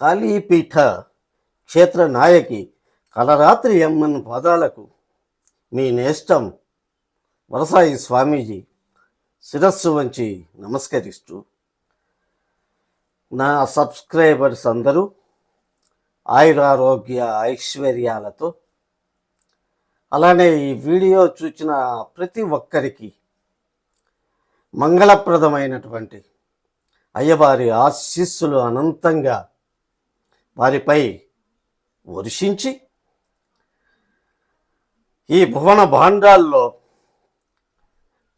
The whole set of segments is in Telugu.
కాళీపీఠ క్షేత్ర నాయకి కలరాత్రి అమ్మన్ పాదాలకు మీ నేష్టం వరసాయి స్వామీజీ శిరస్సు వంచి నమస్కరిస్తూ. నా సబ్స్క్రైబర్స్ అందరూ ఆయురారోగ్య ఐశ్వర్యాలతో అలానే ఈ వీడియో చూసిన ప్రతి ఒక్కరికి మంగళప్రదమైనటువంటి అయ్యవారి ఆశీస్సులు అనంతంగా వారిపై వర్షించి ఈ భువన భాండాల్లో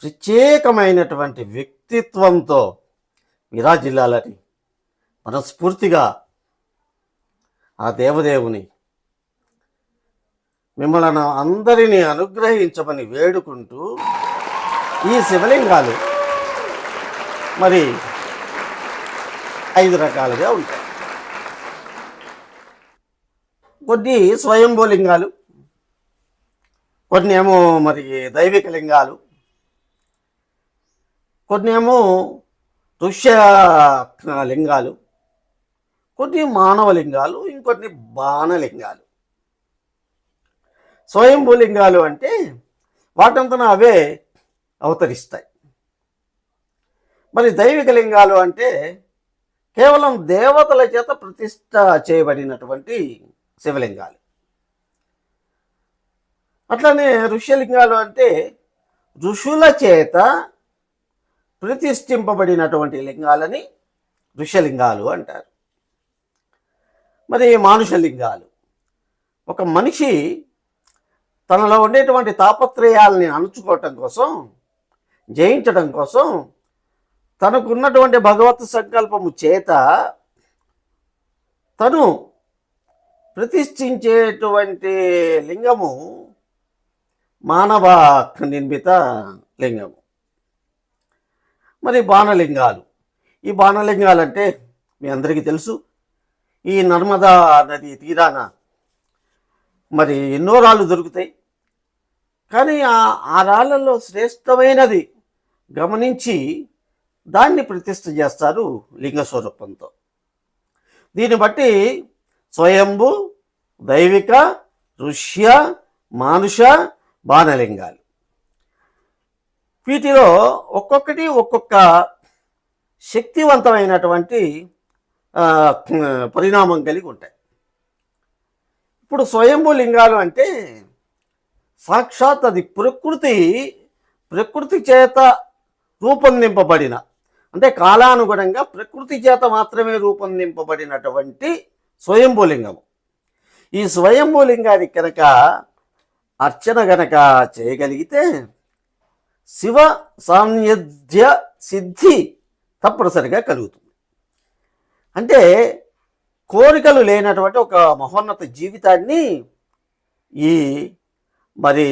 ప్రత్యేకమైనటువంటి వ్యక్తిత్వంతో విరాజిల్లాలని మనస్ఫూర్తిగా ఆ దేవదేవుని మిమ్మల్ని అందరినీ అనుగ్రహించమని వేడుకుంటూ ఈ శివలింగాలు మరి ఐదు రకాలుగా ఉంటాయి. కొన్ని స్వయంభూ లింగాలు కొన్ని ఏమో మరి దైవిక లింగాలు కొన్ని ఏమో దృశ్య లింగాలు కొన్ని మానవ లింగాలు ఇంకొన్ని బాణలింగాలు స్వయంభూ లింగాలు అంటే వాటంతన అవే అవతరిస్తాయి. మరి దైవిక లింగాలు అంటే కేవలం దేవతల చేత ప్రతిష్ట చేయబడినటువంటి శివలింగాలు. అట్లనే ఋష్యలింగాలు అంటే ఋషుల చేత ప్రతిష్ఠింపబడినటువంటి లింగాలని ఋష్యలింగాలు అంటారు. మరి మానుష లింగాలు ఒక మనిషి తనలో ఉండేటువంటి తాపత్రయాల్ని అణుచుకోవటం కోసం జయించడం కోసం తనకున్నటువంటి భగవత్ సంకల్పము చేత తను ప్రతిష్ఠించేటువంటి లింగము మానవ నిర్మిత లింగము. మరి బాణలింగాలు. ఈ బాణలింగాలు అంటే మీ అందరికీ తెలుసు. ఈ నర్మదా నది తీరాన మరి ఎన్నో రాళ్ళు దొరుకుతాయి. కానీ ఆ రాళ్ళల్లో శ్రేష్టమైనది గమనించి దాన్ని ప్రతిష్ఠ చేస్తారు లింగ స్వరూపంతో దీన్ని బట్టి స్వయంభు దైవిక ఋష్య మానుష బాణలింగాలు. వీటిలో ఒక్కొక్కటి ఒక్కొక్క శక్తివంతమైనటువంటి పరిణామం కలిగి ఉంటాయి. ఇప్పుడు స్వయంభూ లింగాలు అంటే సాక్షాత్ అది ప్రకృతి ప్రకృతి చేత రూపొందింపబడిన అంటే కాలానుగుణంగా ప్రకృతి చేత మాత్రమే రూపొందింపబడినటువంటి స్వయంభూలింగము. ఈ స్వయంభూలింగానికి కనుక అర్చన గనక చేయగలిగితే శివ సాన్నిధ్య సిద్ధి తప్పనిసరిగా కలుగుతుంది. అంటే కోరికలు లేనటువంటి ఒక మహోన్నత జీవితాన్ని ఈ మరి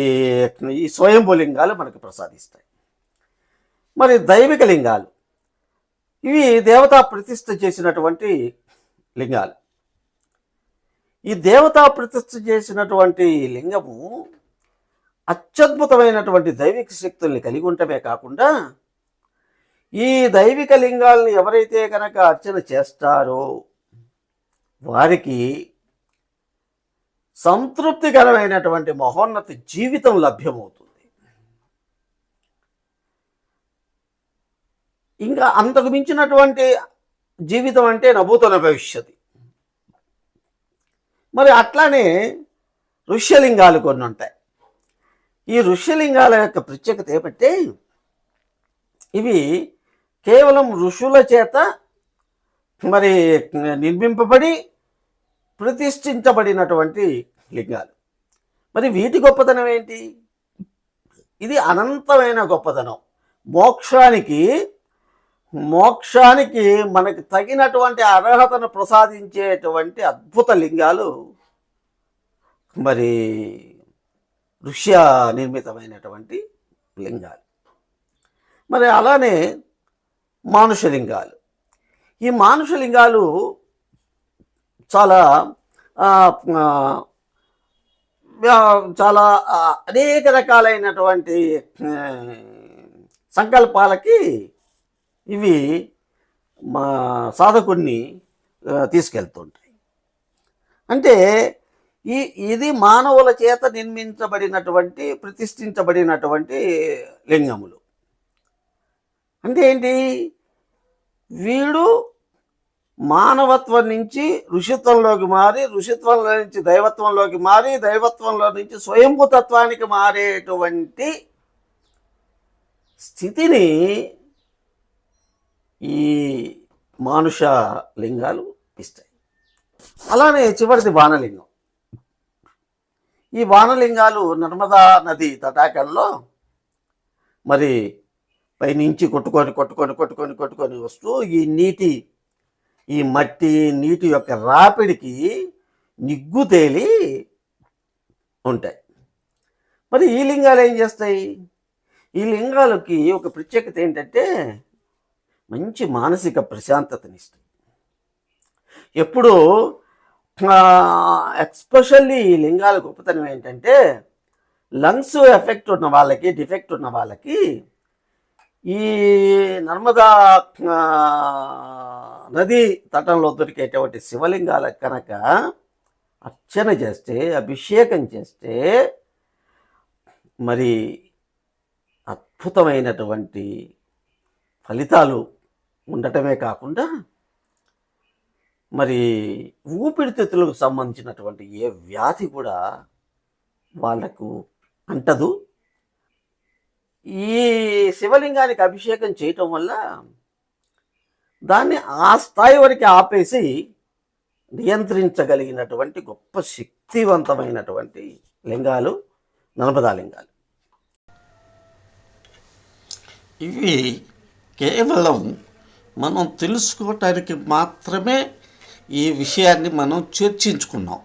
ఈ స్వయంభూ లింగాలు మనకు ప్రసాదిస్తాయి. మరి దైవిక లింగాలు ఇవి దేవతా ప్రతిష్ఠ చేసినటువంటి లింగాలు. ఈ దేవతా ప్రతిష్ఠ చేసినటువంటి లింగము అత్యద్భుతమైనటువంటి దైవిక శక్తుల్ని కలిగి ఉండటమే కాకుండా ఈ దైవిక లింగాల్ని ఎవరైతే కనుక అర్చన చేస్తారో వారికి సంతృప్తికరమైనటువంటి మహోన్నత జీవితం లభ్యమవుతుంది. ఇంకా అంతకు మించినటువంటి జీవితం అంటే నభూతన భవిష్యత్తు. మరి అట్లానే ఋష్యలింగాలు కొన్ని ఉంటాయి. ఈ ఋష్యలింగాల యొక్క ప్రత్యేకత ఏమంటే ఇవి కేవలం ఋషుల చేత మరి నిర్మింపబడి ప్రతిష్ఠించబడినటువంటి లింగాలు. మరి వీటి గొప్పతనం ఏంటి? ఇది అనంతమైన గొప్పతనం. మోక్షానికి మోక్షానికి మనకి తగినటువంటి అర్హతను ప్రసాదించేటువంటి అద్భుత లింగాలు మరి ఋష్య నిర్మితమైనటువంటి లింగాలు. మరి అలానే మానుషలింగాలు ఈ మానుషలింగాలు చాలా చాలా అనేక రకాలైనటువంటి సంకల్పాలకి ఇవి మా సాధకుడిని తీసుకెళ్తుంటాయి. అంటే ఈ ఇది మానవుల చేత నిర్మించబడినటువంటి ప్రతిష్ఠించబడినటువంటి లింగములు. అంటే ఏంటి? వీడు మానవత్వం నుంచి ఋషిత్వంలోకి మారి ఋషిత్వంలో నుంచి దైవత్వంలోకి మారి దైవత్వంలో నుంచి స్వయంభూతత్వానికి మారేటువంటి స్థితిని ఈ మానుష లింగాలు ఇస్తాయి. అలానే చివరిది బాణలింగం ఈ బాణలింగాలు నర్మదా నది తటాకంలో మరి పైనుంచి కొట్టుకొని కొట్టుకొని కొట్టుకొని కొట్టుకొని వస్తూ ఈ నీటి ఈ మట్టి నీటి యొక్క రాపిడికి నిగ్గు తేలి ఉంటాయి. మరి ఈ లింగాలు ఏం చేస్తాయి? ఈ లింగాలకి ఒక ప్రత్యేకత ఏంటంటే మంచి మానసిక ప్రశాంతతనిస్తుంది. ఎప్పుడు ఎక్స్పెషల్లీ ఈ లింగాల గొప్పతనం ఏంటంటే లంగ్స్ ఎఫెక్ట్ ఉన్న వాళ్ళకి డిఫెక్ట్ ఉన్న వాళ్ళకి ఈ నర్మదా నది నదీ తటంలో దొరికేటువంటి శివలింగాల కనుక అర్చన చేస్తే అభిషేకం చేస్తే మరి అద్భుతమైనటువంటి ఫలితాలు ఉండటమే కాకుండా మరి ఊపిరితిత్తులకు సంబంధించినటువంటి ఏ వ్యాధి కూడా వాళ్ళకు అంటదు. ఈ శివలింగానికి అభిషేకం చేయటం వల్ల దాన్ని ఆ స్థాయి వరకు ఆపేసి నియంత్రించగలిగినటువంటి గొప్ప శక్తివంతమైనటువంటి లింగాలు నర్మదా లింగాలు ఇవి కేవలం మనం తెలుసుకోవటానికి మాత్రమే ఈ విషయాన్ని మనం చర్చించుకున్నాం.